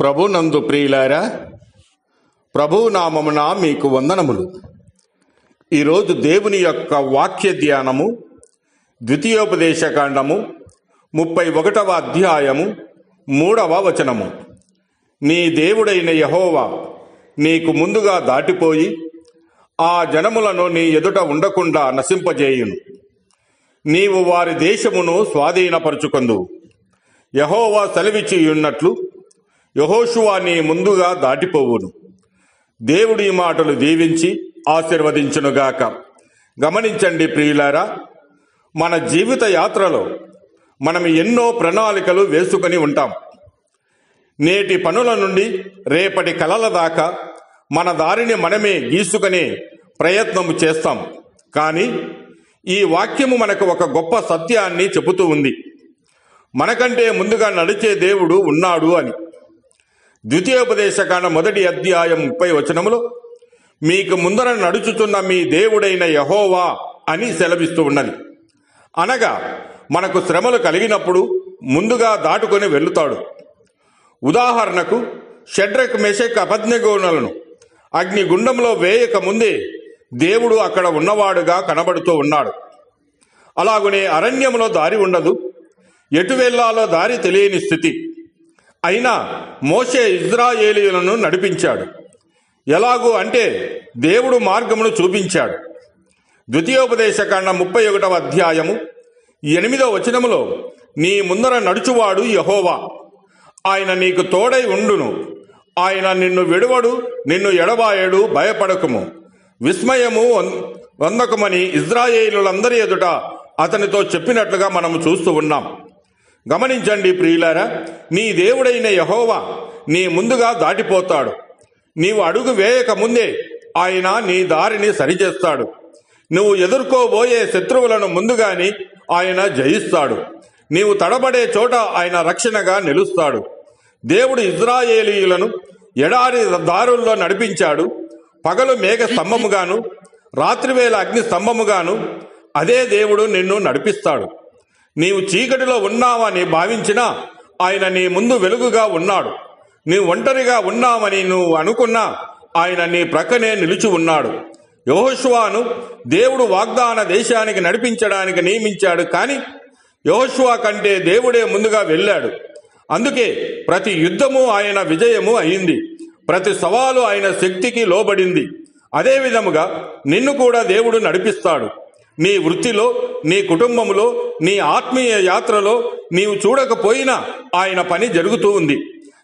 ప్రభునందు ప్రియులారా ప్రభు నామమున మీకు వందనములు. ఈరోజు దేవుని యొక్క వాక్య ధ్యానము ద్వితీయోపదేశకాండము ముప్పై ఒకటవ అధ్యాయము మూడవ వచనము. నీ దేవుడైన యహోవా నీకు ముందుగా దాటిపోయి ఆ జనములను నీ ఎదుట ఉండకుండా నశింపజేయును. నీవు వారి దేశమును స్వాధీనపరుచుకొందువు యహోవా సెలవిచ్చియున్నట్లు ఉన్నట్లు యహోషువా నీ ముందుగా దాటిపోవును. దేవుడి మాటలు దీవించి ఆశీర్వదించునుగాక. గమనించండి ప్రియులారా మన జీవిత యాత్రలో మనం ఎన్నో ప్రణాళికలు వేసుకొని ఉంటాం. నేటి పనుల నుండి రేపటి కలల దాకా మన దారిని మనమే గీసుకునే ప్రయత్నం చేస్తాం. కానీ ఈ వాక్యము మనకు ఒక గొప్ప సత్యాన్ని చెబుతూ ఉంది. మనకంటే ముందుగా నడిచే దేవుడు ఉన్నాడు అని. ద్వితీయోపదేశకాండ మొదటి అధ్యాయం ముప్పై వచనములో మీకు ముందర నడుచుతున్న మీ దేవుడైన యహోవా అని సెలవిస్తూ ఉన్నది. అనగా మనకు శ్రమలు కలిగినప్పుడు ముందుగా దాటుకొని వెళుతాడు ఉదాహరణకు షడ్రక్ మెషక్ అపజ్ఞగోణలను అగ్నిగుండంలో వేయక ముందే దేవుడు అక్కడ ఉన్నవాడుగా కనబడుతూ ఉన్నాడు. అలాగునే అరణ్యంలో దారి ఉండదు ఎటు వెళ్ళాలో దారి తెలియని స్థితి. అయినా మోషే ఇజ్రాయేలీలను నడిపించాడు. ఎలాగూ అంటే దేవుడు మార్గమును చూపించాడు. ద్వితీయోపదేశకాండ ముప్పై ఒకటవ అధ్యాయము ఎనిమిదవ వచనములో నీ ముందర నడుచువాడు యహోవా. ఆయన నీకు తోడై ఉండును. ఆయన నిన్ను విడువడు నిన్ను ఎడబాయడు భయపడకుము. విస్మయము వం- వందకమని ఇజ్రాయేలులందరి ఎదుట అతనితో చెప్పినట్లుగా మనము చూస్తూ ఉన్నాం. గమనించండి ప్రియులారా నీ దేవుడైన యహోవా నీ ముందుగా దాటిపోతాడు. నీవు అడుగు వేయక ముందే ఆయన నీ దారిని సరిచేస్తాడు. నువ్వు ఎదుర్కోబోయే శత్రువులను ముందుగాని ఆయన జయిస్తాడు. నీవు తడబడే చోట ఆయన రక్షణగా నిలుస్తాడు. దేవుడు ఇజ్రాయేలీయులను ఎడారి దారుల్లో నడిపించాడు. పగలు మేఘ స్తంభముగాను రాత్రివేళ అగ్ని స్తంభముగాను అదే దేవుడు నిన్ను నడిపిస్తాడు. నీవు చీకటిలో ఉన్నావని భావించినా ఆయన నీ ముందు వెలుగుగా ఉన్నాడు. నీవు ఒంటరిగా ఉన్నావని నువ్వు అనుకున్నా ఆయన నీ ప్రక్కనే నిలిచి ఉన్నాడు. యహోషువాను దేవుడు వాగ్దాన దేశానికి నడిపించడానికి నియమించాడు కానీ యహోషువా కంటే దేవుడే ముందుగా వెళ్ళాడు. అందుకే ప్రతి యుద్ధము ఆయన విజయము అయింది. ప్రతి సవాలు ఆయన శక్తికి లోబడింది. అదే విధముగా నిన్ను కూడా దేవుడు నడిపిస్తాడు. నీ వృత్తిలో నీ కుటుంబంలో నీ ఆత్మీయ యాత్రలో నీవు చూడకపోయినా ఆయన పని జరుగుతూ ఉంది.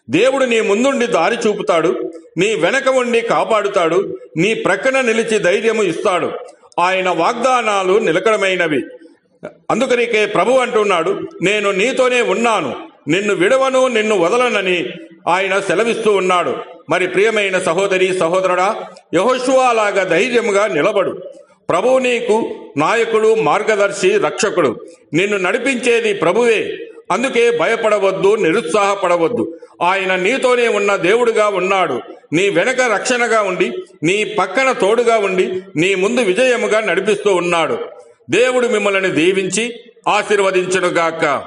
దేవుడు నీ ముందుండి దారి చూపుతాడు నీ వెనక ఉండి కాపాడుతాడు నీ ప్రక్కన నిలిచి ధైర్యము ఇస్తాడు. ఆయన వాగ్దానాలు నిలకడమైనవి. అందుకనికే ప్రభు అంటున్నాడు నేను నీతోనే ఉన్నాను నిన్ను విడవను నిన్ను వదలనని ఆయన సెలవిస్తూ ఉన్నాడు. మరి ప్రియమైన సహోదరి సహోదరుడా యహోశువాలాగా ధైర్యముగా నిలబడు. ప్రభువు నీకు నాయకుడు మార్గదర్శి రక్షకుడు. నిన్ను నడిపించేది ప్రభువే. అందుకే భయపడవద్దు నిరుత్సాహపడవద్దు. ఆయన నీతోనే ఉన్న దేవుడుగా ఉన్నాడు. నీ వెనక రక్షణగా ఉండి నీ పక్కన తోడుగా ఉండి నీ ముందు విజయముగా నడిపిస్తూ ఉన్నాడు. దేవుడు మిమ్మల్ని దీవించి ఆశీర్వదించునుగాక.